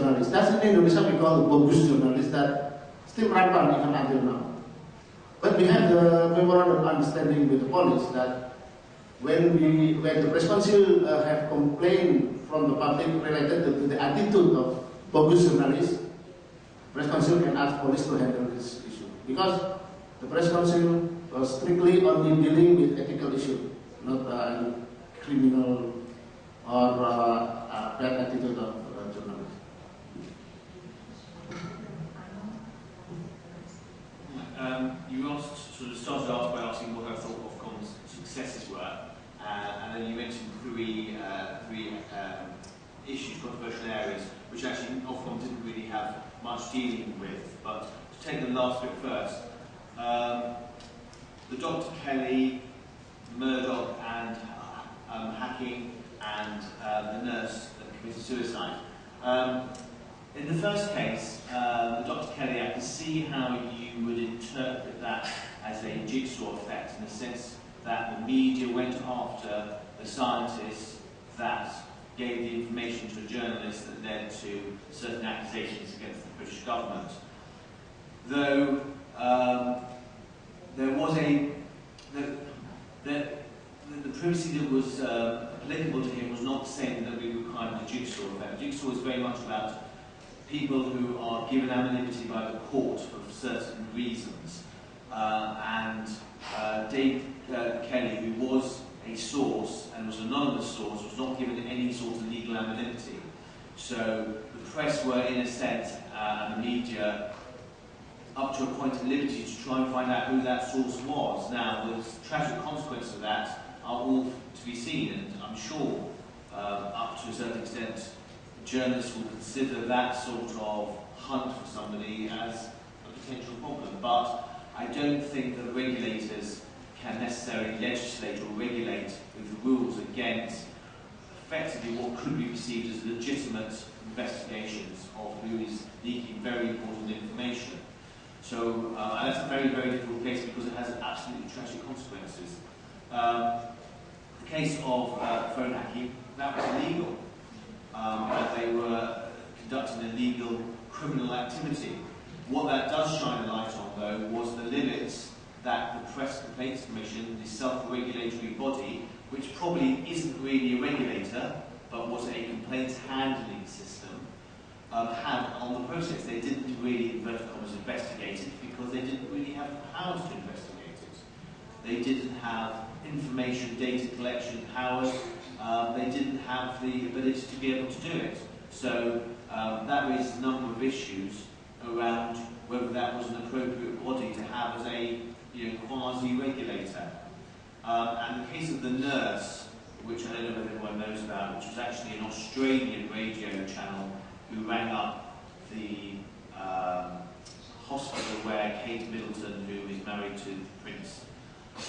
That's in Indonesia we call bogus journalists that still rampant even until now. But we have the memorandum of understanding with the police that when we, when the press council uh, have complained from the public related to, to the attitude of bogus journalists, press council can ask police to handle this issue because the press council was strictly only dealing with ethical issue, not uh, criminal or uh, uh bad attitude of issues, controversial areas, which actually Ofcom didn't really have much dealing with. But to take the last bit first, um, the Dr. Kelly, Murdoch and um, hacking, and uh, the nurse that committed suicide. Um, in the first case, uh, Dr. Kelly, I can see how you would interpret that as a jigsaw effect in the sense that the media went after the scientists that gave the information to a journalist that led to certain accusations against the British government. Though um, there was a, the, the, the privacy that was uh, applicable to him was not saying that we required the jigsaw effect. Jigsaw is very much about people who are given anonymity by the court for certain reasons. Uh, and uh, Dave uh, Kelly, who was a source and was anonymous source, was not given any sort of legal anonymity. So the press were, in a sense, uh, the media, up to a point of liberty to try and find out who that source was. Now, the tragic consequences of that are all to be seen, and I'm sure, uh, up to a certain extent, journalists will consider that sort of hunt for somebody as a potential problem. But I don't think that regulators can necessarily legislate or regulate with rules against effectively what could be perceived as legitimate investigations of who is leaking very important information. So uh, and that's a very, very difficult case because it has absolutely tragic consequences. Um, the case of uh, phone hacking, that was illegal. Um, they were conducting illegal criminal activity. What that does shine a light on, though, was the limits that the Press Complaints Commission, the self-regulatory body, which probably isn't really a regulator, but was a complaints handling system, um, had on the process. They didn't really, inverted commas, investigate it because they didn't really have the powers to investigate it. They didn't have information data collection powers. Um, they didn't have the ability to be able to do it. So um, that raises a number of issues around whether that was an appropriate body to have as a you know, quasi regulator. Um, and the case of the nurse, which I don't know if everyone knows about, which was actually an Australian radio channel who rang up the um, hospital where Kate Middleton, who is married to Prince,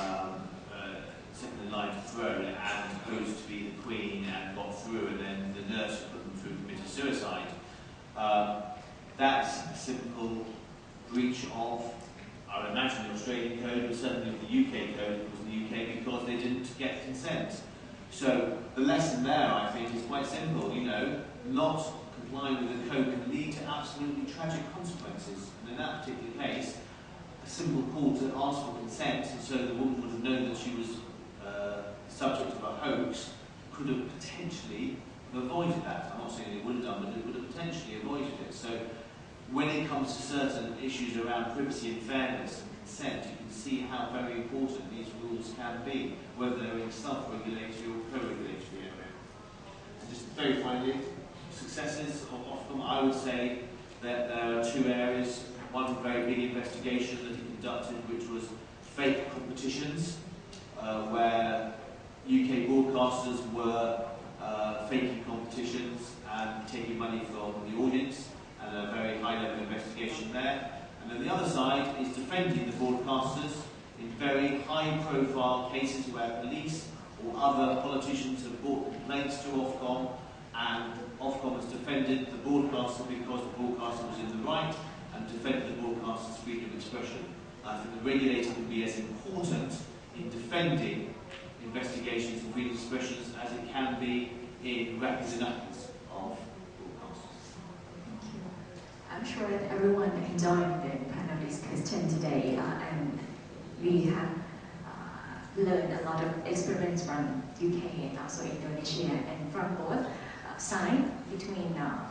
um, uh, second in line throne and posed to be the queen and got through, and then the nurse who put them through committed suicide. Um, that's a simple breach of I would imagine the Australian code was certainly the UK code, was the UK because they didn't get consent. So the lesson there, I think, is quite simple. You know, not complying with the code can lead to absolutely tragic consequences. And in that particular case, a simple call to ask for consent, and so the woman would have known that she was uh, subject of a hoax, could have potentially avoided that. I'm not saying it would have done, but it would have potentially avoided it. So when it comes to certain issues around privacy and fairness and consent, you can see how very important these rules can be, whether they're in self-regulatory or co-regulatory area. And just very finally, successes of Ofcom, I would say that there are two areas. One very big investigation that he conducted, which was fake competitions, uh, where UK broadcasters were uh, faking competitions and taking money from the audience and a very high level investigation there. And then the other side is defending the broadcasters in very high profile cases where police or other politicians have brought complaints to Ofcom and Ofcom has defended the broadcaster because the broadcaster was in the right and defended the broadcaster's freedom of expression. I think the regulator would be as important in defending investigations and freedom of expression as it can be in records and acts. I'm sure that everyone enjoyed the panel discussion today uh, and we have uh, learned a lot of experience from UK and also Indonesia and from both uh, side between uh,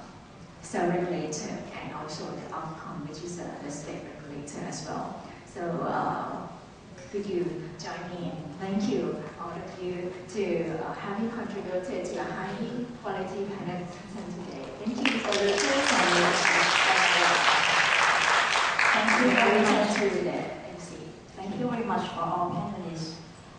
cell regulator and also the outcome, which is uh, the state regulator as well. So uh, could you join me in thank you all of you to uh, having contributed to a high quality panel discussion today. Thank you for your time. Thank you very much for all panelists.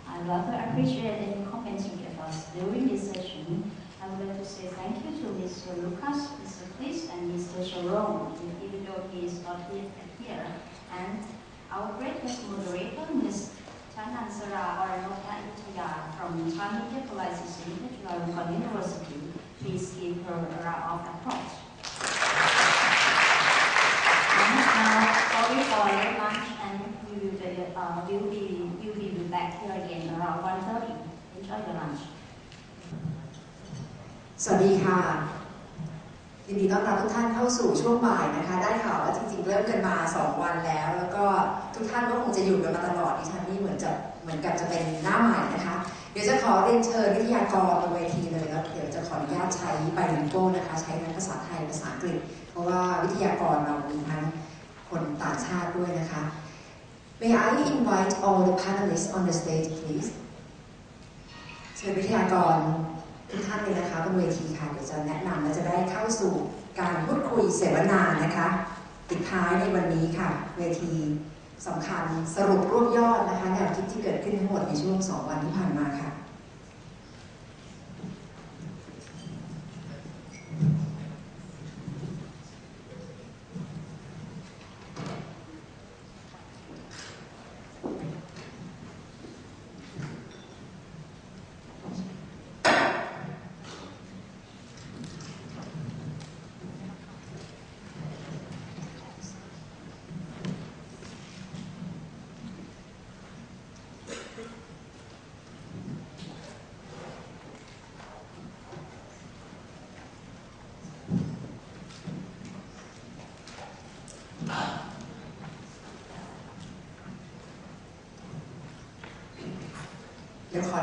I rather appreciate any comments you gave us during this session. I would like to say thank you to Mr. Lucas, Mr. Chris, and Mr. Sharon, even though he is not here. And our greatest moderator, Ms. Chanan Sara from China Capitalization at University. Please give her a round of applause. สวัสดีค่ะยินดีต้อนรับทุกท่านเข้าสู่ช่วงบ่ายนะคะได้ข่าวว่าจริงๆ เริ่มกันมา 2 วันแล้ว แล้วก็ทุกท่านก็คงจะอยู่กันมาตลอดดิฉันนี่เหมือนจะเหมือนกับจะเป็นหน้าใหม่นะคะเดี๋ยวจะขอเรียนเชิญวิทยากรบนเวทีเลยแล้วเดี๋ยวจะขออนุญาตใช้ไบลิงโก้นะคะใช้ทั้งภาษาไทยภาษาอังกฤษ เพราะว่าวิทยากรเรามีทั้งคนต่างชาติด้วยนะคะ May I invite all the panelists on the stage please เชิญวิทยากรทุกท่านเลยนะคะบนเวทีค่ะเดี๋ยวจะแนะนำและจะได้เข้าสู่การพูดคุยเสวนานะคะปิดท้ายในวันนี้ค่ะ เวทีสำคัญสรุปรวบยอดนะคะแนวคิดที่เกิดขึ้นทั้งหมดในช่วงสองวันที่ผ่านมาค่ะ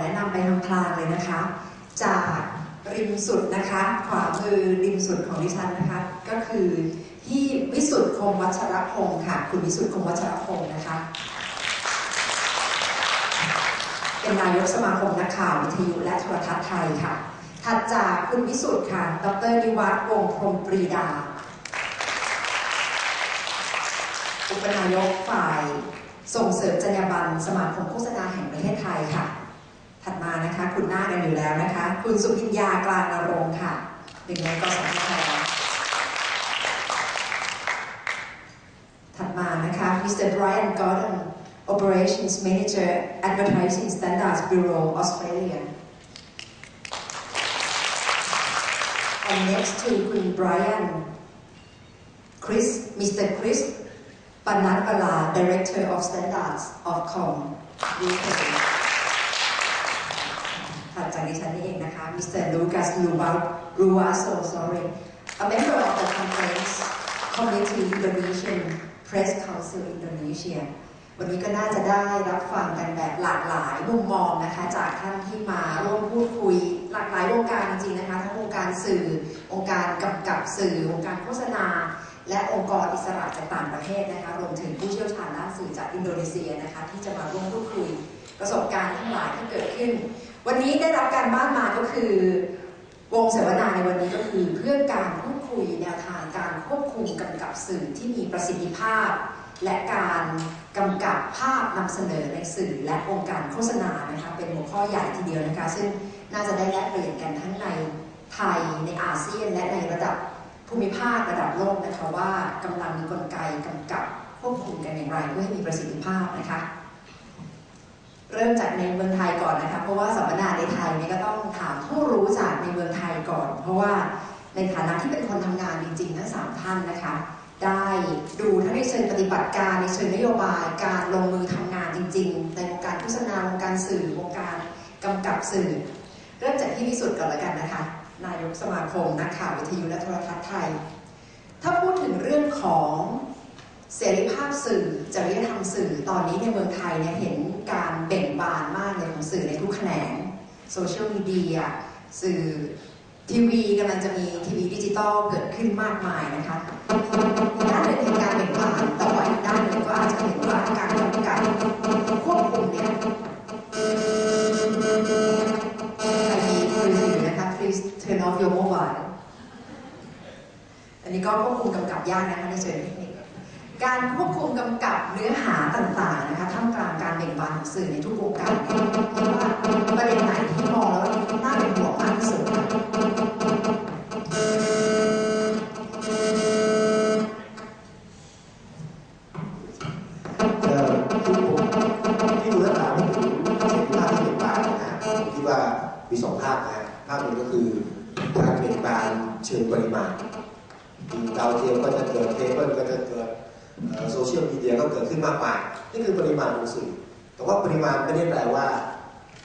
แนะนำไปทางพลางเลยนะคะจากริมสุดนะคะขวามือริมสุดของดิฉันนะคะก็คือที่วิสุทธิ์คงวัชรพงศ์ค่ะคุณวิสุทธิ์คงวัชรพงศ์นะคะเป็นนายกสมาคมนักข่าววิทยุและโทรทัศน์ไทยค่ะถัดจากคุณวิสุทธิ์ค่ะดรนิวัฒน์วงพรมปรีดา อุปนายกฝ่าย ส่งเสริมจรรยาบรรณสมาคมโฆษณาแห่งประเทศไทยค่ะถัดมานะคะคุณหน้ากันอยู่แล้วนะคะคุณสุพิญญากลางนรงค่ะหนึ่งในกสทชถัดมานะคะ Mr. Brian Gordon Operations Manager Advertising Standards Bureau Australia and next to คุณ Brian Chris Mr. Chris Panatpala Director of Standards of Com UK จากดิฉันนี่เองนะคะ มิสเตอร์ลู Lucas ลู w า l r u w a ซ o ร o เ r y a member of the Conference Committee Indonesian Press Council Indonesia วันนี้ก็น่าจะได้รับฟังกันแบบหลากหลายมุมมองนะคะ จากท่านที่มา ร่วมพูดคุยหลากหลายองการจริงนะคะ ทั้งองการสื่อ องค์การกำกับสื่อ องค์การโฆษณา และองค์กรอิสระจากต่างประเทศนะคะ รวมถึงผู้เชี่ยวชาญด้านสื่อจากอินโดนีเซียนะคะ ที่จะมาร่วมพูดคุย ประสบการณ์ทั้งหลายที่เกิดขึ้นวันนี้ได้รับการบ้านมาก็คือ วงเสวนาในวันนี้ก็คือ เพื่อการพูดคุยแนวทาง การควบคุมกำกับสื่อที่มีประสิทธิภาพ และการกำกับภาพนำเสนอในสื่อและองค์การโฆษณานะคะเป็นหัวข้อใหญ่ทีเดียวนะคะซึ่งน่าจะได้แลกเปลี่ยนกันทั้งในไทยในอาเซียน และในระดับภูมิภาคระดับโลกนะคะว่ากำลังมีกลไกกำกับควบคุมกันอย่างไรเพื่อให้มีประสิทธิภาพนะคะเริ่มจากในเมืองไทยก่อนนะคะ เพราะว่าสัมมนาในไทยเนี่ยก็ต้องถามผู้รู้จากในเมืองไทยก่อน เพราะว่าในฐานะที่เป็นคนทำงานจริงๆทั้งสามท่านนะคะ ได้ดูทั้งในเชิงปฏิบัติการในเชิงนโยบายการลงมือทำงานจริงๆ ในวงการโฆษณาวงการสื่อวงการกำกับสื่อ เริ่มจากที่พิสุทธ์ก่อนละกันนะคะ นายกสมาคม นักข่าววิทยุและโทรทัศน์ไทย ถ้าพูดถึงเรื่องของเสรีภาพสื่อจริยธรรมสื่อตอนนี้ในเมืองไทยเนี่ยเห็นการเบ่งบานมากเลยของสื่อในทุกแขนงโซเชียลมีเดียสื่อทีวีกำลังจะมีทีวีดิจิตอลเกิดขึ้นมากมายนะคะด้านหนึ่งเป็นการเบ่งบานแต่ว่าอีกด้านหนึ่งก็อาจจะเห็นว่าการกำกับควบคุมเนี่ยใครมีคือถือนะคะ please turn off your mobile อันนี้ก็ควบคุมกำกับยากนะคะในเชิงเทคนิคการควบคุมกำกับเนื้อหาต่างๆนะคะท่ามกลางการเบ่งบานของสื่อในทุกวงการริมาณของสื่อแต่ว่าปริมาณไม่ได้แปลว่า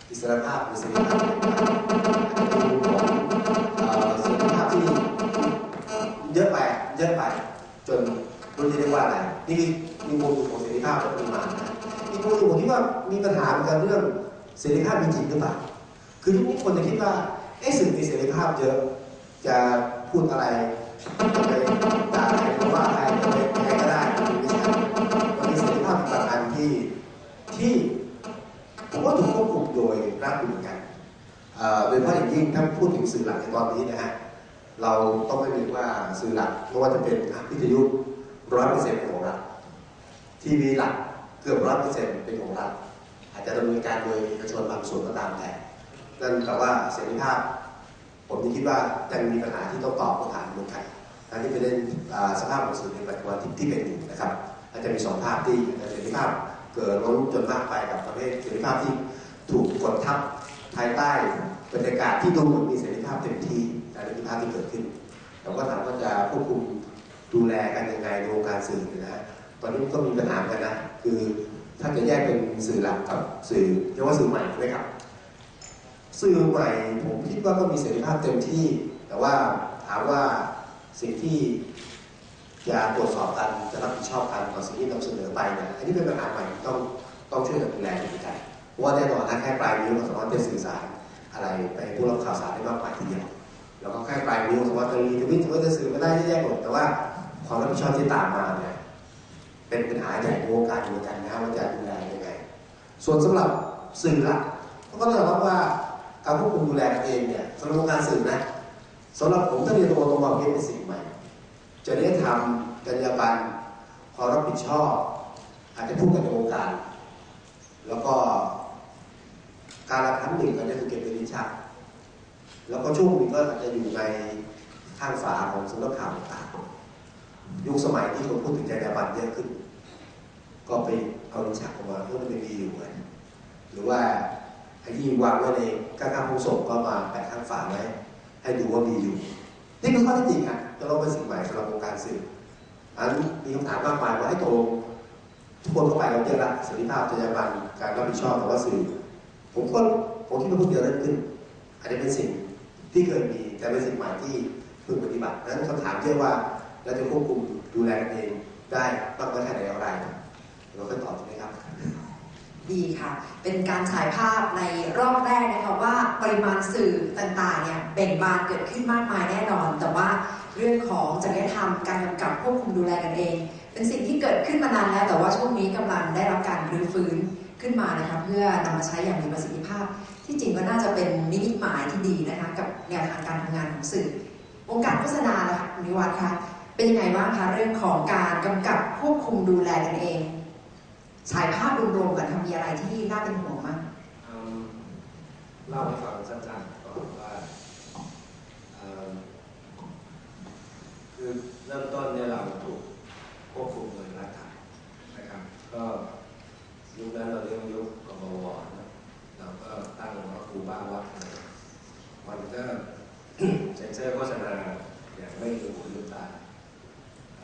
อิสรภาพหรือสิีภาพเสภาพที่เยอะไป เยอะไป จนรู้จะเรียกว่าอะไร นี่มีมูลของเสรีภาพและปริมาณนะอีกมูลผมคิดว่ามีปัญหาเหมือนกันเรื่องเสรีภาพมีจริงหรือเปล่า คือทุกคนจะคิดว่าไอ้สื่อมีเสรีภาพเยอะ จะพูดอะไรไปด่าใครว่าใครไปแพ้ก็ได้ที่ถ้าพูดถึงสื่อหลักในตอนนี้นะฮะ เราต้องไม่ลืมว่าสื่อหลักไม่ว่าจะเป็นวิทยุร้อยเปอร์เซ็นต์ของรัฐทีวีหลักเกือบร้อยเปอร์เซ็นต์เป็นของรัฐอาจจะดำเนินการโดยเอกชนบางส่วนก็ตามแต่นั่นแปลว่าเสรีภาพผมคิดว่ายังมีปัญหาที่ต้องตอบคำถามเมืองไทยทั่นทีเป็นสภาพของสื่อในปัจจุบันที่เป็นอยู่นะครับ อาจจะมีสองภาพที่เสรีภาพเกิดล้นจนมากไปกับประเททเสรีภาพที่ถูกกดทับภายใต้บรรยากาศที่ดูเหมือนมีเสรีภาพเต็มที่ แต่รีภาพที่เกิดขึ้นเราก็ถามว่าจะควบคุมดูแลกันยังไงในวงการสื่อนะฮะตอนนี้ก็มีปัญหากันนะ คือถ้าจะแยกเป็นสื่อหลักกับสื่อเรียกว่าสื่อใหม่นะครับ สื่อใหม่ผมคิดว่าก็มีเสรีภาพเต็มที่ แต่ว่าถามว่าสิ่งที่จะตรวจสอบกันจะรับผิดชอบกันต่อสิ่งที่นำเสนอไปเนี่ย อันนี้เป็นปัญหาใหม่ต้องต้องช่วยกันดูแลกันเพราะว่าแน่นอนถ้าแค่ปลายนิ้วเราสามารถจะสื่อสารอะไรไปผู้รับข่าวสารได้มาก่าทีเดียวเราก็ใกล้ไปรู้ว่าตรงนี้ทวิตงจะสื่อไม่ได้แยกหมดแต่ว่าความรับผิดชอบที่ตามมาเนี่ยเป็นปัญหาใหญ่โองการเหมือนกันนะว่าจะดูแลยังไง ส่วนสำหรับสื่อละก็ต้องยอมรับว่าการควบคุมดูแลเองเนี่ยสำหรับการสื่อนะสำหรับผมถ้าเรียนตัวตรงมาเเป็นสิ่งใหม่จะได้ทำจรรยาบรรณความรับผิดชอบอาจจะพูดกันโนวงการแล้วก็การละคั้งหนึ่งก็จะถูกเก็บในลิ้นชักแล้วก็ช่วงหนึ่งก็อาจจะอยู่ในข้างฝาของสุนักขาวต่าง ยุคสมัยที่คนพูดถึงจดยาบันเยอะขึ้น ก็ไปเอาลิ้นชักออกมาเพื่อมันจมีอยู่ไงหรือว่าไอ้ที่วางไว้ในกระข้างผู้่งก็มาแปะข้างฝาไว้ ให้ดูว่ามีอยู่ นี่คือข้อที่จริงอ่ะจะลองเป็นสิ่งใหม่สำหรับวงการสื่ออันมีคำถามมากมายว่าให้โตทุกคนเข้าไปเราเจอละิทรีภาพจรยาบรรณการรับผิดชอบแต่ว่าสื่อผมก็ผมคิดว่าเพิ่งจะเริ่มขึ้นอันนี้เป็นสิ่งที่เคยมีแต่เป็นสิ่งใหม่ที่เพิ่งปฏิบัตินั้นคำถามเยอะว่าเราจะควบคุมดูแลัเองได้ต้องกช้อะไรอย่างไร เราค่อยตอบใช่ไหมครับ ดีค่ะ เป็นการฉายภาพในรอบแรกนะคะว่าปริมาณสื่อต่างๆ เนี่ยเบ่งบานเกิดขึ้นมากมายแน่นอน แต่ว่าเรื่องของจริยธรรมการกำกับควบคุมดูแลกันเอง เป็นสิ่งที่เกิดขึ้นมานานแล้ว แต่ว่าช่วงนี้กำลังได้รับการรื้อฟื้นขึ้นมานะคะเพื่อนำมาใช้อย่างมีประสิทธิภาพ ที่จริงก็น่าจะเป็นนิมิตหมายที่ดีนะคะกับแนวทางการทำงานของสื่อวงการโฆษณาล่ะคุณนิวัฒน์คะเป็นยังไงบ้างคะเรื่องของการกำกับควบคุมดูแลกันเองฉายภาพรวมๆกันทำมีอะไรที่น่าเป็นห่วงมั้งเล่าให้ฟังสั้นๆ